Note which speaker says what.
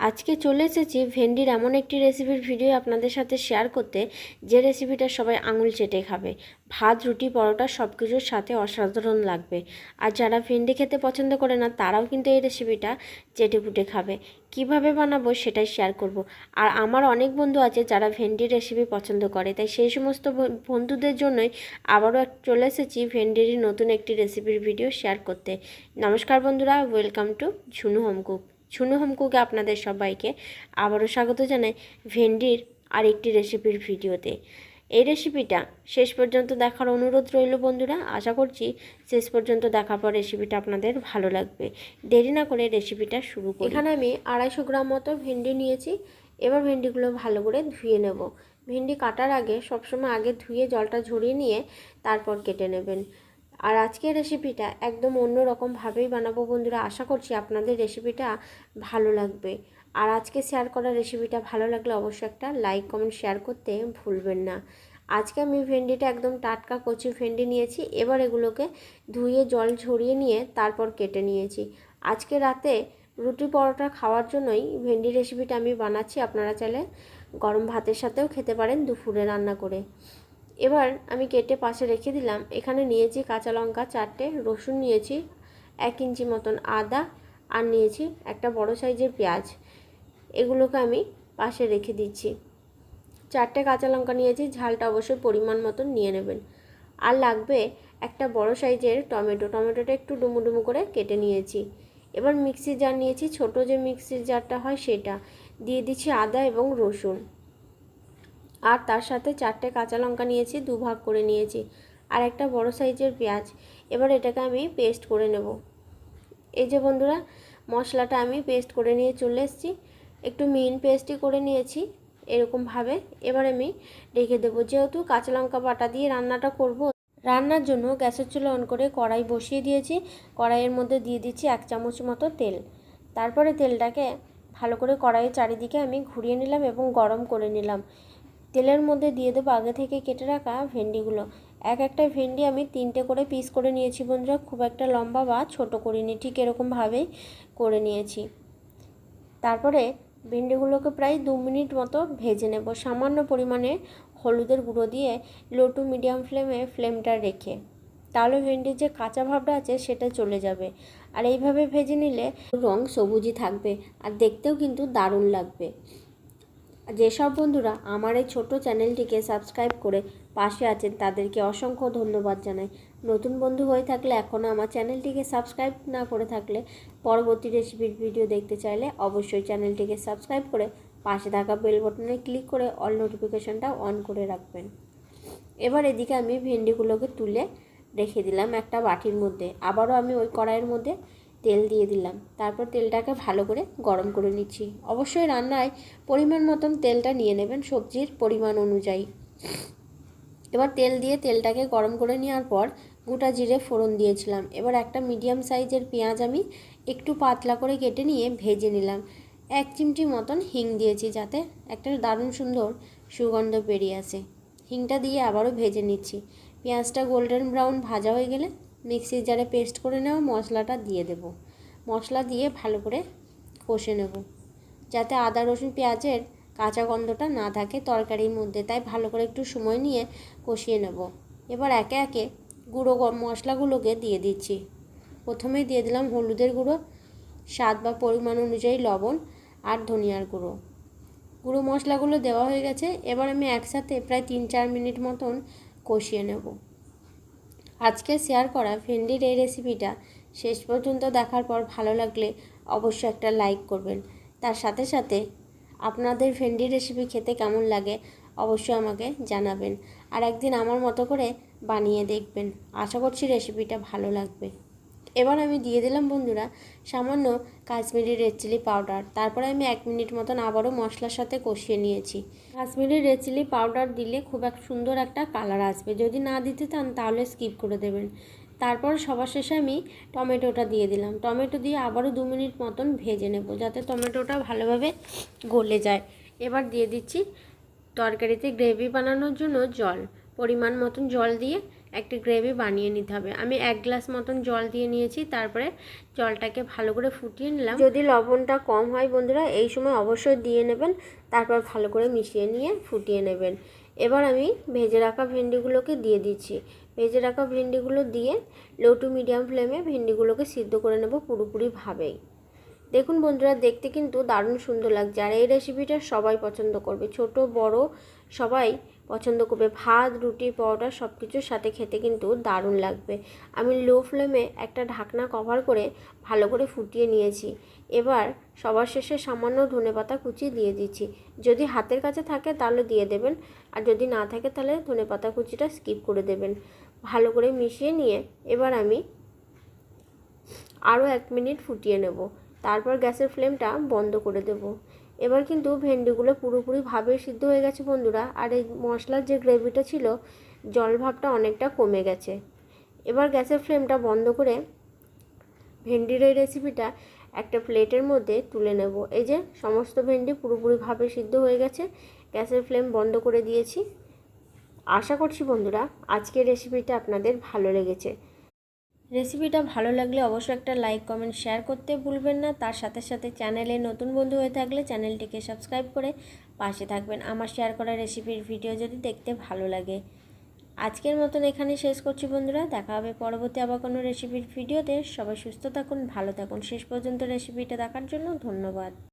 Speaker 1: আজকে চলে এসেছি ভেন্ডির এমন একটি রেসিপির ভিডিও আপনাদের সাথে শেয়ার করতে, যে রেসিপিটা সবাই আঙুল চেটে খাবে। ভাত, রুটি, পরোটা সব কিছুর সাথে অসাধারণ লাগবে। আর যারা ভেন্ডি খেতে পছন্দ করে না, তারাও কিন্তু এই রেসিপিটা চেটে পুটে খাবে। কীভাবে বানাবো সেটাই শেয়ার করব। আর আমার অনেক বন্ধু আছে যারা ভেন্ডির রেসিপি পছন্দ করে, তাই সেই সমস্ত বন্ধুদের জন্যই আবারও চলে এসেছি ভেন্ডির নতুন একটি রেসিপির ভিডিও শেয়ার করতে। নমস্কার বন্ধুরা welcome to Jhunu home cook Jhunu home কুকে আপনাদের সবাইকে আবারও স্বাগত জানাই ভেন্ডির আরেকটি রেসিপির ভিডিওতে। এই রেসিপিটা শেষ পর্যন্ত দেখার অনুরোধ রইল বন্ধুরা, আশা করছি শেষ পর্যন্ত দেখার পর রেসিপিটা আপনাদের ভালো লাগবে। দেরি না করে রেসিপিটা শুরু করি। এখানে আমি আড়াইশো গ্রাম মতো ভেন্ডি নিয়েছি, এবার ভেন্ডিগুলো ভালো করে ধুয়ে নেব। ভেন্ডি কাটার আগে সবসময় আগে ধুয়ে জলটা ঝরিয়ে নিয়ে তারপর কেটে নেবেন। আর আজকের রেসিপিটা একদম অন্য রকমভাবেই বানাবো বন্ধুরা। আশা করছি আপনাদের রেসিপিটা ভালো লাগবে। আর আজকে শেয়ার করা রেসিপিটা ভালো লাগলে অবশ্যই একটা লাইক কমেন্ট শেয়ার করতে ভুলবেন না। আজকে আমি ভেন্ডিটা একদম টাটকা কচি ভেন্ডি নিয়েছি। এবার এগুলোকে ধুয়ে, জল ঝরিয়ে নিয়ে তারপর কেটে নিয়েছি। আজকে রাতে রুটি পরোটা খাওয়ার জন্যই ভেন্ডি রেসিপিটা আমি বানাচ্ছি। আপনারা চাইলে গরম ভাতের সাথেও খেতে পারেন দুপুরে রান্না করে। এবার আমি কেটে পাশে রেখে দিলাম। এখানে নিয়েছি কাঁচা লঙ্কা চারটে, রসুন নিয়েছি এক ইঞ্চি মতন আদা, আর নিয়েছি একটা বড় সাইজের পেঁয়াজ। এগুলোকে আমি পাশে রেখে দিচ্ছি। চারটে কাঁচা লঙ্কা নিয়েছি, ঝালটা অবশ্যই পরিমাণ মতন নিয়ে নেবেন। আর লাগবে একটা বড় সাইজের টমেটো। টমেটোটা একটু ডুমু ডুমু করে কেটে নিয়েছি। এবার মিক্সির জার নিয়েছি। ছোট যে মিক্সির জারটা হয় সেটা। দিয়ে দিচ্ছি আদা এবং রসুন। আর তার সাথে চারটে কাঁচা লঙ্কা নিয়েছি, দু ভাগ করে নিয়েছি আর একটা বড় সাইজের পেঁয়াজ। এবার এটাকে আমি পেস্ট করে নেব। এই যে বন্ধুরা, মশলাটা আমি পেস্ট করে নিয়ে চলে এসেছি। একটু মিন পেস্টই করে নিয়েছি এরকমভাবে। এবার আমি রেখে দেবো। যেহেতু কাঁচা লঙ্কা বাটা দিয়ে রান্নাটা করব, রান্নার জন্য গ্যাসের চুলো অন করে কড়াই বসিয়ে দিয়েছি। কড়াইয়ের মধ্যে দিয়ে দিচ্ছি এক চামচ মতো তেল। তারপরে তেলটাকে ভালো করে কড়াইয়ের চারিদিকে আমি ঘুরিয়ে নিলাম এবং গরম করে নিলাম। তেলের মধ্যে দিয়ে দেবো আগে থেকে কেটে রাখা ভেন্ডিগুলো। এক একটা ভেন্ডি আমি তিনটে করে পিস করে নিয়েছি বন্ধুরা, খুব একটা লম্বা বা ছোট করিনি, ঠিক এরকমভাবেই করে নিয়েছি। তারপরে ভেন্ডিগুলোকে প্রায় দু মিনিট মতো ভেজে নেব, সামান্য পরিমাণে হলুদের গুঁড়ো দিয়ে লো টু মিডিয়াম ফ্লেমে ফ্লেমটা রেখে। তাহলে ভেন্ডির যে কাঁচা ভাবটা আছে সেটা চলে যাবে। আর এইভাবে ভেজে নিলে রং সবুজই থাকবে আর দেখতেও কিন্তু দারুণ লাগবে। যেসব বন্ধুরা আমার এই ছোট চ্যানেলটিকে সাবস্ক্রাইব করে পাশে আছেন, তাদেরকে অসংখ্য ধন্যবাদ জানাই। নতুন বন্ধু হয়ে থাকলে এখনও আমার চ্যানেলটিকে সাবস্ক্রাইব না করে থাকলে পরবর্তী রেসিপির ভিডিও দেখতে চাইলে অবশ্যই চ্যানেলটিকে সাবস্ক্রাইব করে পাশে থাকা বেল বাটনে ক্লিক করে অল নোটিফিকেশনটা অন করে রাখবেন। এবার এদিকে আমি ভেন্ডিগুলোকে তুলে রেখে দিলাম একটা বাটির মধ্যে। আবারও আমি ওই কড়াইয়ের মধ্যে তেল দিয়ে দিলাম। তারপর তেলটাকে ভালো করে গরম করে নিচ্ছি। অবশ্যই রান্নায় পরিমাণ মতন তেলটা নিয়ে নেবেন সবজির পরিমাণ অনুযায়ী। এবার তেল দিয়ে তেলটাকে গরম করে নেওয়ার পর গোটা জিরে ফোড়ন দিয়েছিলাম। এবার একটা মিডিয়াম সাইজের পেঁয়াজ আমি একটু পাতলা করে কেটে নিয়ে ভেজে নিলাম। এক চিমটি মতন হিং দিয়েছি যাতে একটা দারুণ সুন্দর সুগন্ধ বেরিয়ে আসে। হিংটা দিয়ে আবারও ভেজে নিচ্ছি। পেঁয়াজটা গোল্ডেন ব্রাউন ভাজা হয়ে গেলে মিক্সির জারে পেস্ট করে নেওয়া মশলাটা দিয়ে দেব। মশলা দিয়ে ভালো করে কষে নেব। যাতে আদা, রসুন, পেঁয়াজের কাঁচা গন্ধটা না থাকে তরকারির মধ্যে, তাই ভালো করে একটু সময় নিয়ে কষিয়ে নেব। এবার একে একে গুঁড়ো মশলাগুলোকে দিয়ে দিচ্ছি। প্রথমেই দিয়ে দিলাম হলুদের গুঁড়ো, স্বাদ বা পরিমাণ অনুযায়ী লবণ আর ধনিয়ার গুঁড়ো। গুঁড়ো মশলাগুলো দেওয়া হয়ে গেছে, এবার আমি একসাথে প্রায় তিন চার মিনিট মতন কষিয়ে নেব। আজকে শেয়ার করা ভেন্ডির এই রেসিপিটা শেষ পর্যন্ত দেখার পর ভালো লাগলে অবশ্যই একটা লাইক করবেন। তার সাথে সাথে আপনাদের ভেন্ডি রেসিপি খেতে কেমন লাগে অবশ্যই আমাকে জানাবেন। আর একদিন আমার মতো করে বানিয়ে দেখবেন। আশা করছি রেসিপিটা ভালো লাগবে। এবার আমি দিয়ে দিলাম বন্ধুরা সামান্য কাশ্মীরি রেড চিলি পাউডার। তারপরে আমি এক মিনিট মতন আবারও মশলার সাথে কষিয়ে নিয়েছি। কাশ্মীরি রেড চিলি পাউডার দিলে খুব এক সুন্দর একটা কালার আসবে। যদি না দিতে চান তাহলে স্কিপ করে দেবেন। তারপর সবার শেষে আমি টমেটোটা দিয়ে দিলাম। টমেটো দিয়ে আবারও দু মিনিট মতন ভেজে নেব যাতে টমেটোটা ভালোভাবে গলে যায়। এবার দিয়ে দিচ্ছি তরকারিতে গ্রেভি বানানোর জন্য জল। পরিমাণ মতন জল দিয়ে একটি গ্রেভি বানিয়ে নিতে হবে। আমি এক গ্লাস মতন জল দিয়ে নিয়েছি, তারপরে জলটাকে ভালো করে ফুটিয়ে নিলাম। যদি লবণটা কম হয় বন্ধুরা, এই সময় অবশ্যই দিয়ে নেবেন, তারপর ভালো করে মিশিয়ে নিয়ে ফুটিয়ে নেবেন। এবার আমি ভেজে রাখা ভেন্ডিগুলোকে দিয়ে দিচ্ছি। ভেজে রাখা ভেন্ডিগুলো দিয়ে লো টু মিডিয়াম ফ্লেমে ভেন্ডিগুলোকে সিদ্ধ করে নেব পুরোপুরিভাবেই দেখুন বন্ধুরা, দেখতে কিন্তু দারুণ সুন্দর লাগছে। আর এই রেসিপিটা সবাই পছন্দ করবে। ছোট, বড় সবাই পছন্দ করবে। ভাত, রুটি, পরোটা সব কিছুর সাথে খেতে কিন্তু দারুণ লাগবে। আমি লো ফ্লেমে একটা ঢাকনা কভার করে ভালো করে ফুটিয়ে নিয়েছি। এবার সবার শেষে সামান্য ধনেপাতা কুচি দিয়ে দিচ্ছি। যদি হাতের কাছে থাকে তাহলে দিয়ে দেবেন, আর যদি না থাকে তাহলে ধনেপাতা কুচিটা স্কিপ করে দেবেন। ভালো করে মিশিয়ে নিয়ে এবার আমি আরও এক মিনিট ফুটিয়ে নেব। তারপর গ্যাসের ফ্লেমটা বন্ধ করে দেব। এবার কিন্তু ভেন্ডিগুলো পুরোপুরিভাবে সিদ্ধ হয়ে গেছে বন্ধুরা। আর এই মশলার যে গ্রেভিটা ছিল, জল ভাবটা অনেকটা কমে গেছে। এবার গ্যাসের ফ্লেমটা বন্ধ করে ভেন্ডির এই রেসিপিটা একটা প্লেটের মধ্যে তুলে নেব। এই যে সমস্ত ভেন্ডি পুরোপুরিভাবে সিদ্ধ হয়ে গেছে, গ্যাসের ফ্লেম বন্ধ করে দিয়েছি। আশা করছি বন্ধুরা, আজকের রেসিপিটা আপনাদের ভালো লেগেছে। রেসিপিটা ভালো লাগলে অবশ্যই একটা লাইক, কমেন্ট, শেয়ার করতে ভুলবেন না। তার সাথে সাথে চ্যানেলে নতুন বন্ধু হয়ে থাকলে চ্যানেলটিকে সাবস্ক্রাইব করে পাশে থাকবেন। আমার শেয়ার করা রেসিপির ভিডিও যদি দেখতে ভালো লাগে। আজকের মতন এখানে শেষ করছি বন্ধুরা। দেখা হবে পরবর্তী আবার কোনো রেসিপির ভিডিওতে। সবাই সুস্থ থাকুন, ভালো থাকুন। শেষ পর্যন্ত রেসিপিটা দেখার জন্য ধন্যবাদ।